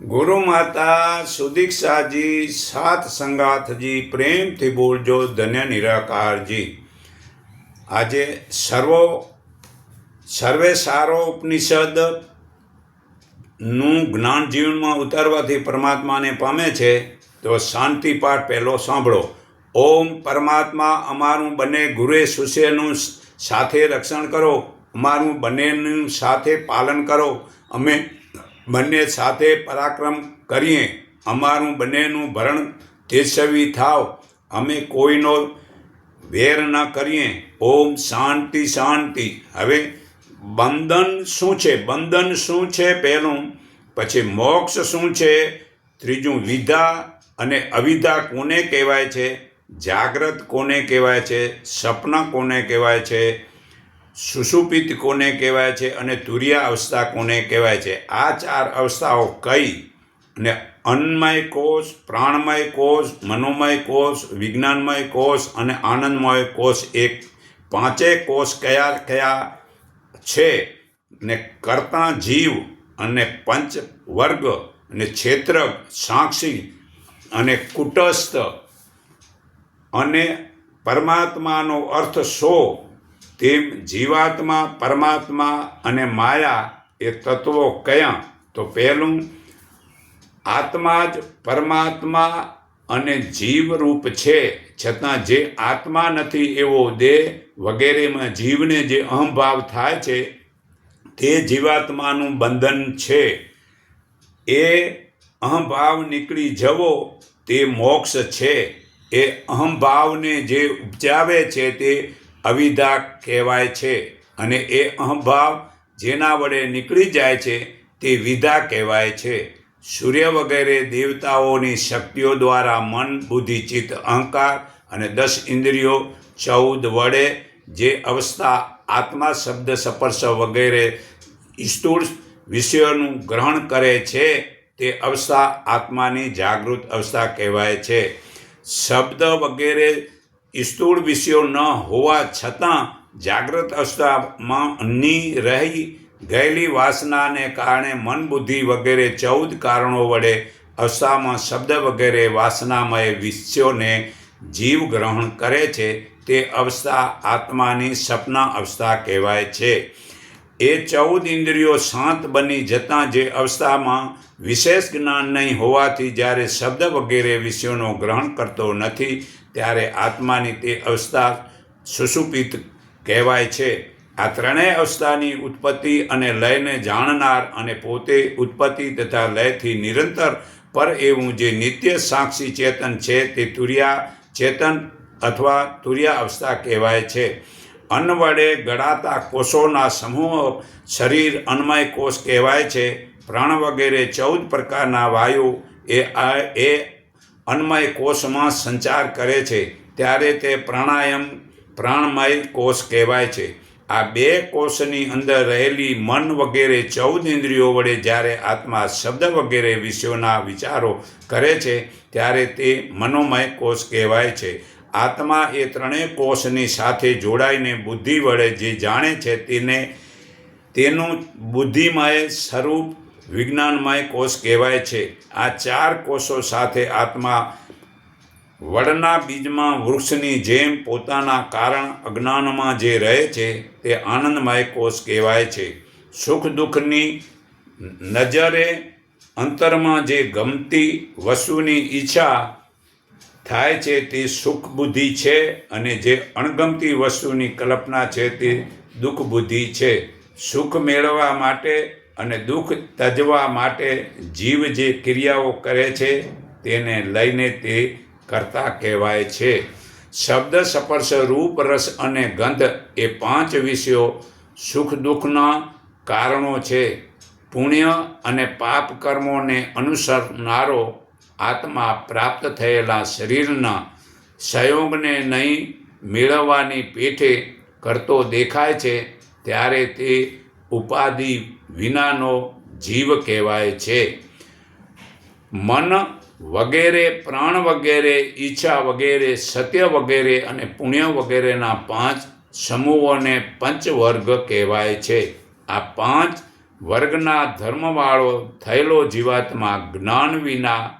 ગુરુ માતા સુદીક્ષાજી સાત સંગાથજી પ્રેમથી બોલજો, ધન્ય નિરાકારજી. આજે સર્વો સર્વે સારો ઉપનિષદનું જ્ઞાન જીવનમાં ઉતારવાથી પરમાત્માને પામે છે, તો શાંતિ પાઠ પહેલો સાંભળો. ઓમ પરમાત્મા, અમારું બંને ગુરે સુશેનું સાથે રક્ષણ કરો. અમારું બંનેનું સાથે પાલન કરો. અમે બંને સાથે પરાક્રમ કરીએ, અમારું બંનેનું ભરણ તેજસ્વી થાવ. અમે કોઈનો વેર ન કરીએ. ઓમ શાંતિ શાંતિ. હવે બંધન શું છે? બંધન શું છે પહેલું? પછી મોક્ષ શું છે? ત્રીજું વિધા અને અવિધા કોને કહેવાય છે? જાગ્રત કોને કહેવાય છે? સપના કોને કહેવાય છે? સુષુપિત કોને કહેવાય છે અને તુર્યા અવસ્થા કોને કહેવાય છે? આ ચાર અવસ્થાઓ કઈ? અને અન્નમય કોષ, પ્રાણમય કોષ, મનોમય કોષ, વિજ્ઞાનમય કોષ અને આનંદમય કોષ એક પાંચેય કોષ કયા કયા છે? ને કરતા જીવ અને પંચ વર્ગ અને ક્ષેત્ર સાક્ષી અને કુટસ્થ અને પરમાત્માનો અર્થ શો? તેમ જીવાત્મા, પરમાત્મા અને માયા એ તત્વો કયા? તો પહેલું આત્મા જ પરમાત્મા અને જીવરૂપ છે. છતાં જે આત્મા નથી એવો દેહ વગેરેમાં જીવને જે અહંભાવ થાય છે, તે જીવાત્માનું બંધન છે. એ અહંભાવ નીકળી જવો તે મોક્ષ છે. એ અહંભાવને જે ઉપજાવે છે તે અવિધા કહેવાય છે અને એ અહંભાવ જેના વડે નીકળી જાય છે તે વિધા કહેવાય છે. સૂર્ય વગેરે દેવતાઓની શક્તિઓ દ્વારા મન, બુદ્ધિ, ચિત્ત, અહંકાર અને દસ ઇન્દ્રિયો ચૌદ વડે જે અવસ્થા, આત્મા, શબ્દ, સ્પર્શ વગેરે સ્થૂળ વિષયોનું ગ્રહણ કરે છે તે અવસ્થા આત્માની જાગૃત અવસ્થા કહેવાય છે. શબ્દ વગેરે સ્થૂળ વિષયો ન હોવા છતાં જાગ્રત અવસ્થામાં ની રહી ગયેલી વાસનાને કારણે મન બુદ્ધિ વગેરે ચૌદ કારણો વડે અવસ્થામાં શબ્દ વગેરે વાસનામય વિષયોને જીવ ગ્રહણ કરે છે, તે અવસ્થા આત્માની સપના અવસ્થા કહેવાય છે. એ ચૌદ ઇન્દ્રિયો શાંત બની જતાં જે અવસ્થામાં વિશેષ જ્ઞાન નહીં હોવાથી જ્યારે શબ્દ વગેરે વિષયોનો ગ્રહણ કરતો નથી ત્યારે આત્માની તે અવસ્થા સુષુપિત કહેવાય છે. આ ત્રણેય અવસ્થાની ઉત્પત્તિ અને લયને જાણનાર અને પોતે ઉત્પત્તિ તથા લયથી નિરંતર પર એવું જે નિત્ય સાક્ષી ચેતન છે તે તુર્યા ચેતન અથવા તુર્યા અવસ્થા કહેવાય છે. અન્ન વડે ગળાતા કોષોના સમૂહ શરીર અન્નમય કોષ કહેવાય છે. પ્રાણ વગેરે ચૌદ પ્રકારના વાયુ એ આ એ અન્નમય કોષમાં સંચાર કરે છે. ત્યારે તે પ્રાણાયામ, પ્રાણમય કોષ કહેવાય છે. આ બે કોષની અંદર રહેલી મન વગેરે ચૌદ ઇન્દ્રિયો વડે જ્યારે આત્મા શબ્દ વગેરે વિષયોના વિચારો કરે છે, ત્યારે તે મનોમય કોષ કહેવાય છે. આત્મા એ ત્રણેય કોષની સાથે જોડાઈને બુદ્ધિ વડે જે જાણે છે, તેને તેનું બુદ્ધિમય સ્વરૂપ વિજ્ઞાનમય કોષ કહેવાય છે. આ ચાર કોષો સાથે આત્મા વડના બીજમાં વૃક્ષની જેમ પોતાના કારણ અજ્ઞાનમાં જે રહે છે તે આનંદમય કોષ કહેવાય છે. સુખ દુઃખની નજરે અંતરમાં જે ગમતી વસ્તુની ઈચ્છા થાય છે તે સુખ બુદ્ધિ છે અને જે અણગમતી વસ્તુની કલ્પના છે તે દુઃખ બુદ્ધિ છે. સુખ મેળવવા માટે અને દુઃખ તજવા માટે જીવ જે ક્રિયાઓ કરે છે, તેને લઈને તે કરતા કહેવાય છે. શબ્દ સ્પર્શ, રૂપ, રસ અને ગંધ એ પાંચ વિષયો સુખ દુઃખના કારણો છે. પુણ્ય અને પાપ કર્મોને અનુસરનારો આત્મા પ્રાપ્ત થયેલા શરીરના સંયોગને નહીં મેળવવાની પેઠે કરતો દેખાય છે, ત્યારે તે ઉપાધિ વિનાનો જીવ કહેવાય છે. મન વગેરે, પ્રાણ વગેરે, ઈચ્છા વગેરે, સત્ય વગેરે અને પુણ્ય વગેરેના પાંચ સમૂહોને પંચવર્ગ કહેવાય છે. આ પાંચ વર્ગના ધર્મવાળો થયેલો જીવાત્મા જ્ઞાન વિના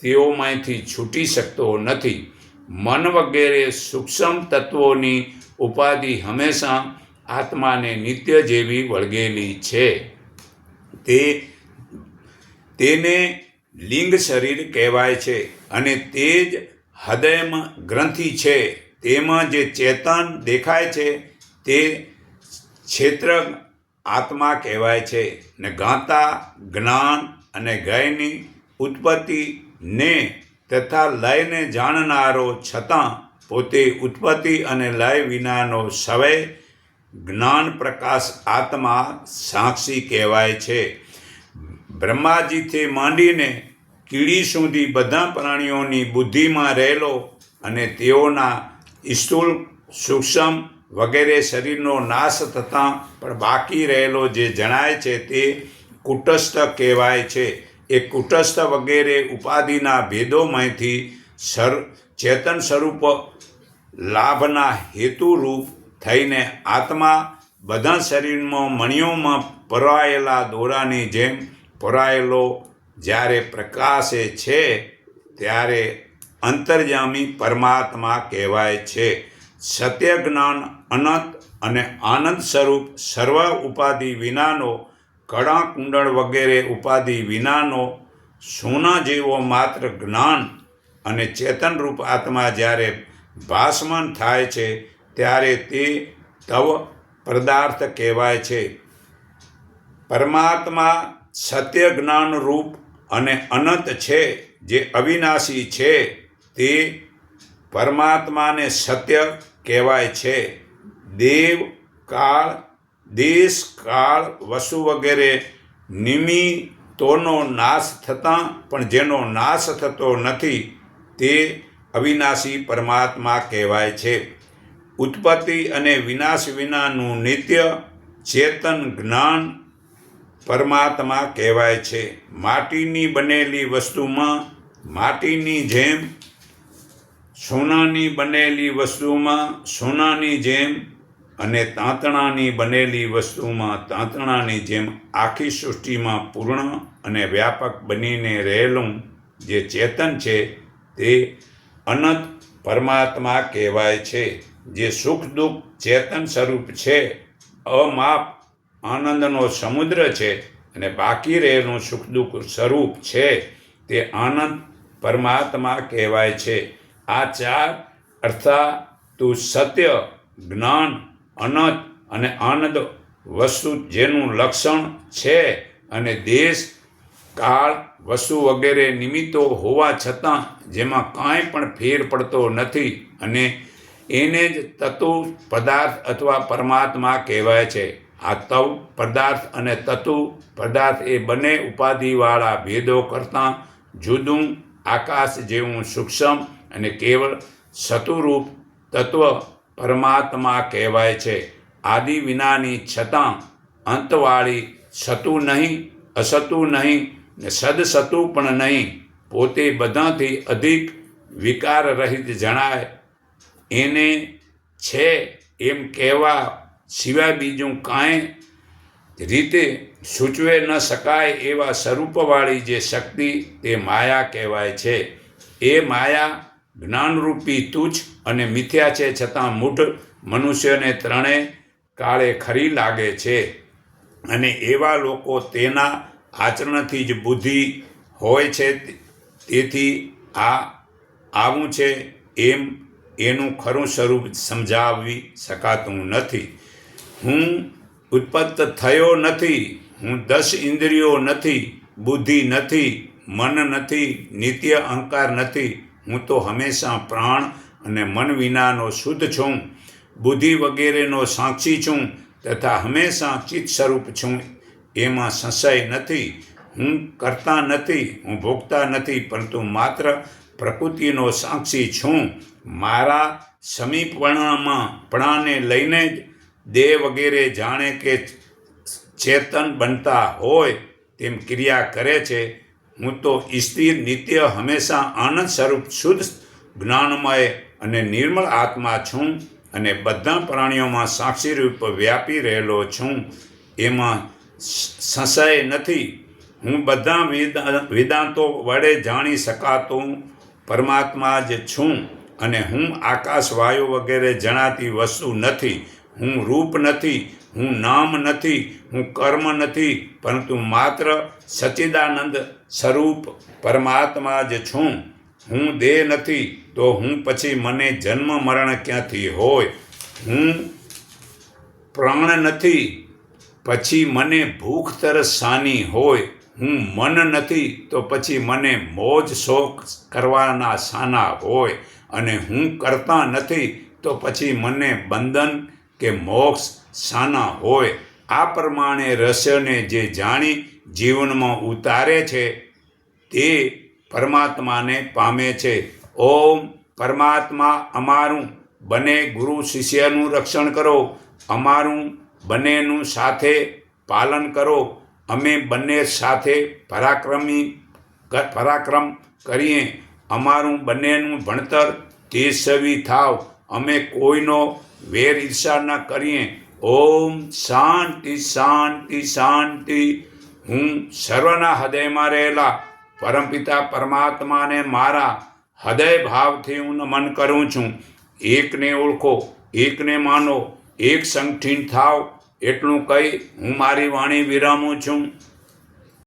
તેઓમાંથી છૂટી શકતો નથી. મન વગેરે સૂક્ષ્મ તત્વોની ઉપાધિ હંમેશા આત્માને નિત્ય જેવી વળગેલી છે. તે તેને લિંગ શરીર કહેવાય છે અને તે જ હૃદયમાં ગ્રંથિ છે. તેમાં જે ચેતન દેખાય છે તે ક્ષેત્ર આત્મા કહેવાય છે ને ગાતા, જ્ઞાન અને ગયની ઉત્પત્તિ ને તથા લયને જાણનારો છતાં પોતે ઉત્પત્તિ અને લય વિનાનો સવય જ્ઞાન પ્રકાશ આત્મા સાક્ષી કહેવાય છે. બ્રહ્માજીથી માંડીને કીડી સુધી બધા પ્રાણીઓની બુદ્ધિમાં રહેલો અને તેઓના સ્થૂળ સૂક્ષ્મ વગેરે શરીરનો નાશ થતાં પણ બાકી રહેલો જે જણાય છે તે કુટસ્થ કહેવાય છે. એ કુટસ્થ વગેરે ઉપાધિના ભેદોમાંથી સર, ચેતન સ્વરૂપ લાભના હેતુરૂપ થઈને આત્મા બધા શરીરમાં મણિઓમાં પરાયેલા દોરાની જેમ પરાયેલો જ્યારે પ્રકાશે છે, ત્યારે અંતર્જામી પરમાત્મા કહેવાય છે. સત્ય જ્ઞાન અનંત અને આનંદ સ્વરૂપ સર્વ ઉપાધિ વિનાનો, કળા કુંડળ વગેરે ઉપાધિ વિનાનો, સોના જેવો માત્ર જ્ઞાન અને ચેતનરૂપ આત્મા જ્યારે ભાસમાન થાય છે ત્યારે તે તવ પદાર્થ કહેવાય છે. પરમાત્મા સત્ય જ્ઞાન રૂપ અને અનંત છે, જે અવિનાશી છે, તે પરમાત્માને સત્ય કહેવાય છે. દેવ કાળ, દેશ કાળ, વસુ વગેરે નિમિત્તોનો નાશ થતાં પણ જેનો નાશ થતો નથી, તે અવિનાશી પરમાત્મા કહેવાય છે. ઉત્પત્તિ અને વિનાશ વિનાનું નિત્ય ચેતન જ્ઞાન પરમાત્મા કહેવાય છે. માટીની બનેલી વસ્તુમાં માટીની જેમ, સોનાની બનેલી વસ્તુમાં સોનાની જેમ અને તાંતણાની બનેલી વસ્તુમાં તાંતણાની જેમ આખી સૃષ્ટિમાં પૂર્ણ અને વ્યાપક બનીને રહેલું જે ચેતન છે તે અનંત પરમાત્મા કહેવાય છે. જે સુખ દુઃખ ચેતન સ્વરૂપ છે, અમાપ આનંદનો સમુદ્ર છે અને બાકી રહેલું સુખ દુઃખ સ્વરૂપ છે, તે આનંદ પરમાત્મા કહેવાય છે. આ ચાર અર્થાત તું સત્ય, જ્ઞાન, અનંત અને આનંદ વસ્તુ જેનું લક્ષણ છે અને દેશ, કાળ, વસ્તુ વગેરે નિમિત્તો હોવા છતાં જેમાં કાંઈ પણ ફેર પડતો નથી અને એને જ તત્વ પદાર્થ અથવા પરમાત્મા કહેવાય છે. આ તવ પદાર્થ અને તત્વ પદાર્થ એ બંને ઉપાધિવાળા ભેદો કરતાં જુદું, આકાશ જેવું સૂક્ષ્મ અને કેવળ સતુરૂપ તત્વ પરમાત્મા કહેવાય છે. આદિ વિનાની છતાં અંતવાળી સતું નહીં, અસતું નહીં ને સદસતું પણ નહીં. પોતે બધાથી અધિક વિકાર રહિત જણાય એને છે એમ કહેવા સિવાય બીજું કાંઈ રીતે સૂચવે ન શકાય એવા સ્વરૂપવાળી જે શક્તિ તે માયા કહેવાય છે. એ માયા જ્ઞાનરૂપી તુચ્છ અને મિથ્યા છે છતાં મૂઢ મનુષ્યને ત્રણે કાળે ખરી લાગે છે અને એવા લોકો તેના આચરણથી જ બુદ્ધિ હોય છે. તેથી આ આવું છે એમ એનું ખરું સ્વરૂપ સમજાવી શકાતું નથી. હું ઉત્પત્ત થયો નથી, હું દસ ઇન્દ્રિયો નથી, બુદ્ધિ નથી, મન નથી, નિત્ય અહંકાર નથી, હું તો હંમેશા પ્રાણ અને મન વિનાનો શુદ્ધ છું. બુદ્ધિ વગેરેનો સાક્ષી છું તથા હંમેશા ચિત્ત સ્વરૂપ છું. એમાં સંશય નથી. હું કરતા નથી, હું ભોગતા નથી, પરંતુ માત્ર પ્રકૃતિનો સાક્ષી છું. મારા સમીપણામાં પણાને લઈને જ દેહ વગેરે જાણે કે ચેતન બનતા હોય તેમ ક્રિયા કરે છે. હું તો સ્થિર નિત્ય હંમેશા આનંદ સ્વરૂપ શુદ્ધ જ્ઞાનમય અને નિર્મળ આત્મા છું અને બધા પ્રાણીઓમાં સાક્ષી રૂપ વ્યાપી રહેલો છું. એમાં સંશય નથી. હું બધા વેદ- વેદાંતો વડે જાણી શકાતું પરમાત્મા જ છું. અને હું આકાશ વાયુ વગેરે જણાતી વસ્તુ નથી. હું રૂપ નથી, હું નામ નથી, હું કર્મ નથી, પરંતુ માત્ર સચ્ચિદાનંદ સ્વરૂપ પરમાત્મા જ છું. હું દેહ નથી, તો હું પછી મને જન્મ મરણ ક્યાંથી હોય? હું પ્રાણ નથી, પછી મને ભૂખ તરસ શાની હોય. હું મન નથી તો પછી મને મોજ શોખ કરવાના શાના હોય અને હું કરતા નથી તો પછી મને બંધન કે મોક્ષ શાના હોય. આ પ્રમાણે રહસ્યને જે જાણી જીવનમાં ઉતારે છે તે પરમાત્માને પામે છે. ઓમ પરમાત્મા અમારું બને ગુરુ શિષ્યનું રક્ષણ કરો. અમારું બંનેનું સાથે પાલન કરો. અમે બંને સાથે પરાક્રમી પરાક્રમ કરીએ. અમારું બંનેનું ભણતર તેજસ્વી થાવ. અમે કોઈનો વેર ઈર્ષા ન કરીએ. ઓમ શાંતિ શાંતિ શાંતિ. હું સર્વના હૃદયમાં રહેલા પરમપિતા પરમાત્માને મારા હૃદય ભાવથી હું નમન કરું છું. એકને ઓળખો, એકને માનો, એક સંગઠિન થાવ. એટલું કહી હું મારી વાણી વિરામું છું.